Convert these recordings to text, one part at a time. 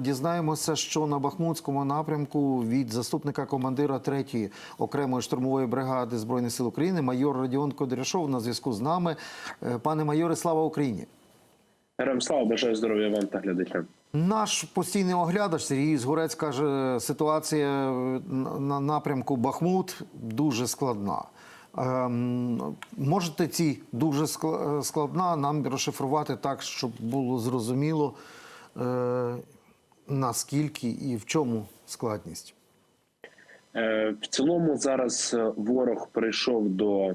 Дізнаємося, що на Бахмутському напрямку від заступника командира 3-ї окремої штурмової бригади збройних сил України майор Радіон Кодряшов на зв'язку з нами. Е, Пане майоре, слава Україні! Героям слава, бажаю здоров'я вам та глядачам. Наш постійний оглядач Сергій Згурець каже, ситуація е, на- на напрямку Бахмут дуже складна. Ем, можете ці дуже складна нам розшифрувати так, щоб було зрозуміло, е, наскільки і в чому складність? Е, В цілому зараз е, ворог прийшов до,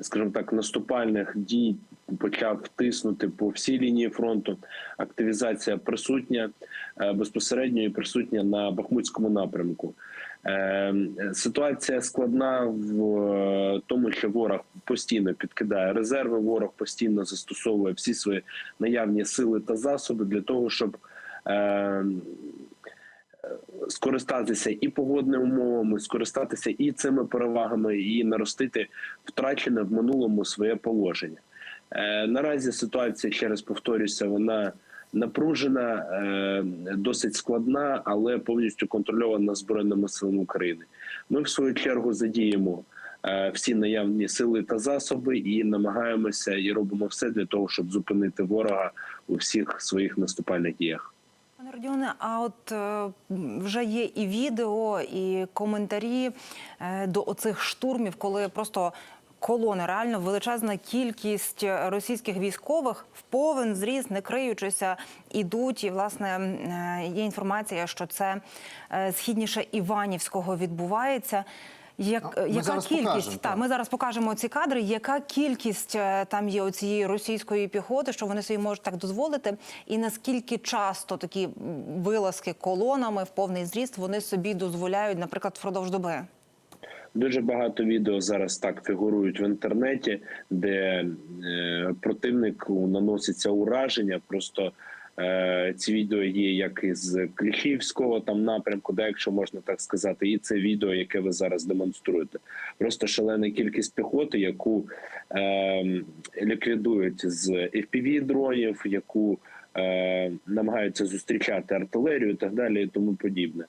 скажімо так, наступальних дій, почав тиснути по всій лінії фронту. Активізація присутня е, безпосередньо і присутня на Бахмутському напрямку. Ситуація складна в тому, що ворог постійно підкидає резерви. Ворог постійно застосовує всі свої наявні сили та засоби для того, щоб скористатися і погодними умовами, скористатися і цими перевагами, і наростити втрачене в минулому своє положення. Е, наразі ситуація, ще раз повторюся, вона напружена, е, досить складна, але повністю контрольована збройними силами України. Ми в свою чергу задіємо. е, Всі наявні сили та засоби, і намагаємося і робимо все для того, щоб зупинити ворога у всіх своїх наступальних діях. Родіоне, а от вже є і відео, і коментарі е, до оцих штурмів, коли просто колони, реально величезна кількість російських військових в повен зріст, не криючися, ідуть. І власне е, є інформація, що це е, східніше Іванівського відбувається. Як, А, ми яка кількість? покажемо, та, так. ми зараз покажемо ці кадри. Яка кількість е, там є цієї російської піхоти, що вони собі можуть так дозволити, і наскільки часто такі вилазки колонами в повний зріст вони собі дозволяють, наприклад, впродовж доби? Дуже багато відео зараз так фігурують в інтернеті, де е, противнику наноситься ураження. Просто ці відео є як із Кліхівського там напрямку, де якщо можна так сказати, і це відео, яке ви зараз демонструєте. Просто шалена кількість піхоти, яку е, ліквідують з fpv дронів, яку е, намагаються зустрічати артилерію, і так далі, і тому подібне.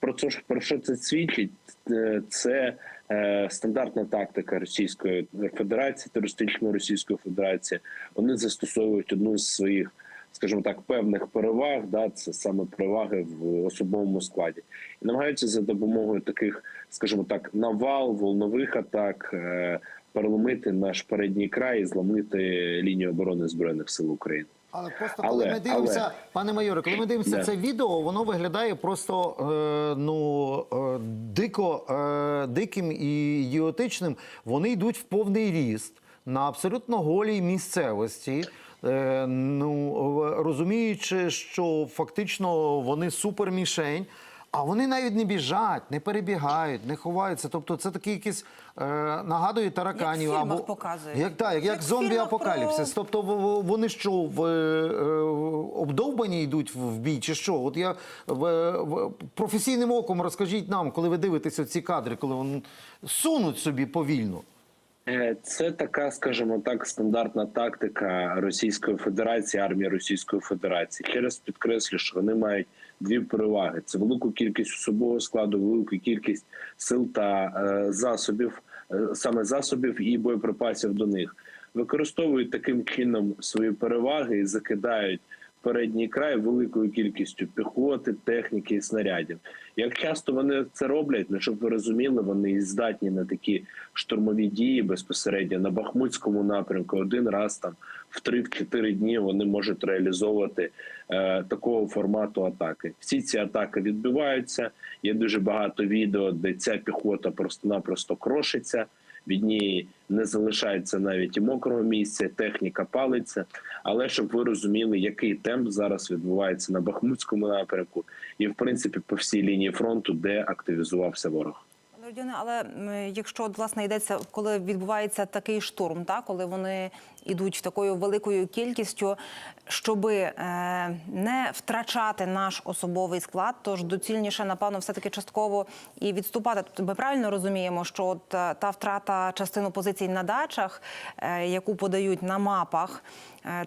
Про це про що це свідчить? Е, Це е, стандартна тактика Російської Федерації, терористичної Російської Федерації. Вони застосовують одну з своїх, скажімо так, певних переваг. Да, це саме переваги в особовому складі, і намагаються за допомогою таких, скажімо так, навал, волнових атак. е, Переломити наш передній край і зламити лінію оборони збройних сил України. Але просто Але- коли ми дивимося, але- пане майоре, коли ми дивимося Да. це відео, воно виглядає просто е, ну е, дико е, диким і ідіотичним. Вони йдуть в повний ріст на абсолютно голій місцевості. Е, ну розуміючи, що фактично вони супермішень. А вони навіть не біжать, не перебігають, не ховаються. Тобто, це такі якісь е, нагадує тараканів Як або показують. як так, як, як Як зомбі-апокаліпсис. про- Тобто вони що в е, обдовбані йдуть в в бій, чи що? От я в, в професійним оком розкажіть нам, коли ви дивитеся ці кадри, коли вони сунуть собі повільно. Е, Це така, скажімо так, стандартна тактика Російської Федерації, армії Російської Федерації. Ще раз підкреслю, що вони мають дві переваги: це велику кількість особового складу, велику кількість сил та е, засобів, е, саме засобів і боєприпасів до них. Використовують таким чином свої переваги і закидають передній край великою кількістю піхоти, техніки і снарядів. Як часто вони це роблять, ну щоб ви розуміли, вони здатні на такі штурмові дії безпосередньо на Бахмутському напрямку. Один раз там в 3-4 дні вони можуть реалізовувати е, такого формату атаки. Всі ці атаки відбиваються. Є дуже багато відео, де ця піхота просто-напросто крошиться. Від неї не залишається навіть і мокрого місця, техніка палиться. Але щоб ви розуміли, який темп зараз відбувається на Бахмутському напрямку, і в принципі по всій лінії фронту, де активізувався ворог. Пане але якщо власне йдеться, коли відбувається такий штурм, та коли вони йдуть такою великою кількістю, щоби е, не втрачати наш особовий склад, тож доцільніше, напевно, все таки частково і відступати. Тобто ми правильно розуміємо, що от е, та втрата частину позицій на дачах, е, яку подають на мапах.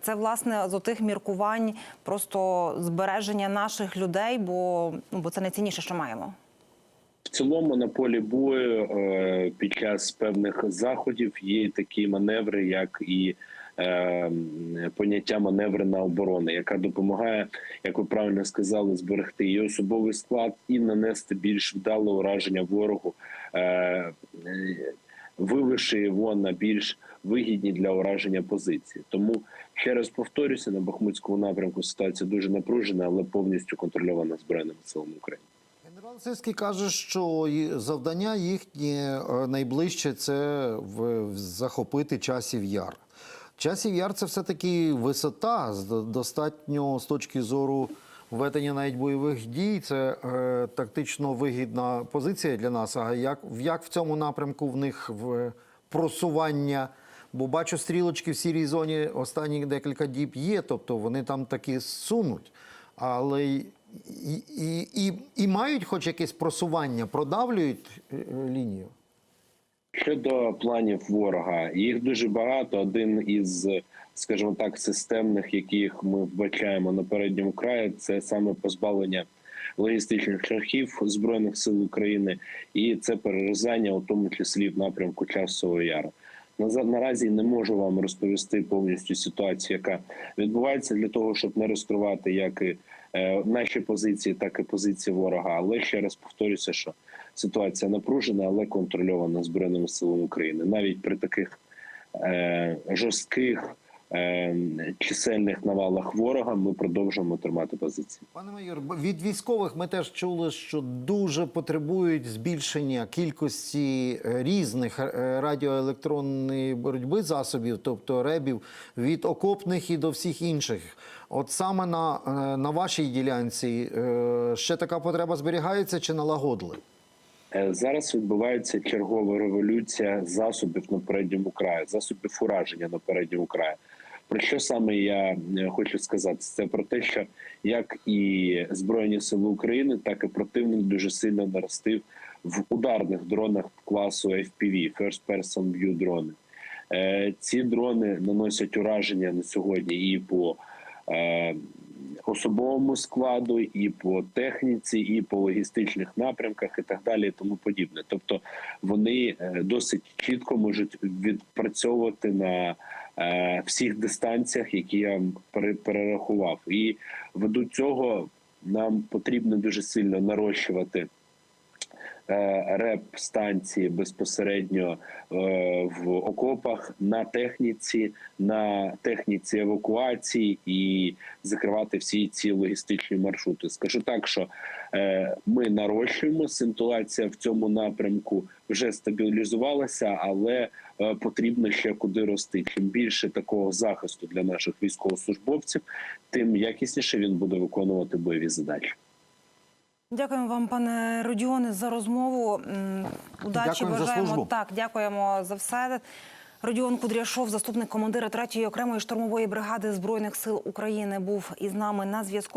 Це власне з отих міркувань просто збереження наших людей, бо ну бо це найцінніше, що маємо. Цілому на полі бою е, під час певних заходів є такі маневри, як і е, поняття маневрена оборони, яка допомагає, як ви правильно сказали, зберегти і особовий склад і нанести більш вдале ураження ворогу, е, вививши його на більш вигідні для ураження позиції. Тому ще раз повторюся, на Бахмутському напрямку ситуація дуже напружена, але повністю контрольована збройними силами України. Генерал Сирський каже, що завдання їхнє е, найближче це захопити часів яр. Часів яр це все-таки висота, достатньо з точки зору ведення навіть бойових дій. Це е, тактично вигідна позиція для нас. А як, як в цьому напрямку в них в просування? Бо бачу, стрілочки в сірій зоні останні декілька діб є, тобто вони там таки сунуть. Але і, і, і, мають хоч якесь просування, продавлюють е, лінію. Щодо планів ворога, їх дуже багато. Один із, скажімо так, системних, яких ми вбачаємо на передньому краї, це саме позбавлення логістичних шляхів збройних сил України, і це перерізання, у тому числі в напрямку часового яру. Наразі не можу вам розповісти повністю ситуацію, яка відбувається для того, щоб не розкривати як наші позиції, так і позиції ворога. Але ще раз повторюся, що ситуація напружена, але контрольована збройними силами України. Навіть при таких е, жорстких е, чисельних навалах ворога ми продовжуємо тримати позиції. Пане майор, від військових ми теж чули, що дуже потребують збільшення кількості е, різних е, радіоелектронної боротьби засобів, тобто ребів, від окопних і до всіх інших. От саме на, е, на вашій ділянці ще така потреба зберігається чи налагодили? Е, Зараз відбувається чергова революція засобів на передньому краї, засобів ураження на передньому краї. Про що саме я е, хочу сказати? Це про те, що як і Збройні Сили України, так і противник дуже сильно наростив в ударних дронах класу FPV, First Person View дрони. Е, Ці дрони наносять ураження на сьогодні і по особовому складу, і по техніці, і по логістичних напрямках, і так далі, і тому подібне. Тобто вони е, досить чітко можуть відпрацьовувати на е, всіх дистанціях, які я перерахував. І ввиду цього нам потрібно дуже сильно нарощувати реп станції безпосередньо е, в окопах на техніці, на техніці евакуації і закривати всі ці логістичні маршрути. Скажу так, що е, ми нарощуємо ситуація в цьому напрямку вже стабілізувалася, але е, потрібно ще куди рости. Чим більше такого захисту для наших військовослужбовців, тим якісніше він буде виконувати бойові задачі. Дякуємо вам, пане Родіоне, за розмову. Удачі Дякуємо за бажаємо. службу. так, дякуємо за все. Родіон Кудряшов, заступник командира 3-ї окремої штурмової бригади збройних сил України, був із нами на зв'язку.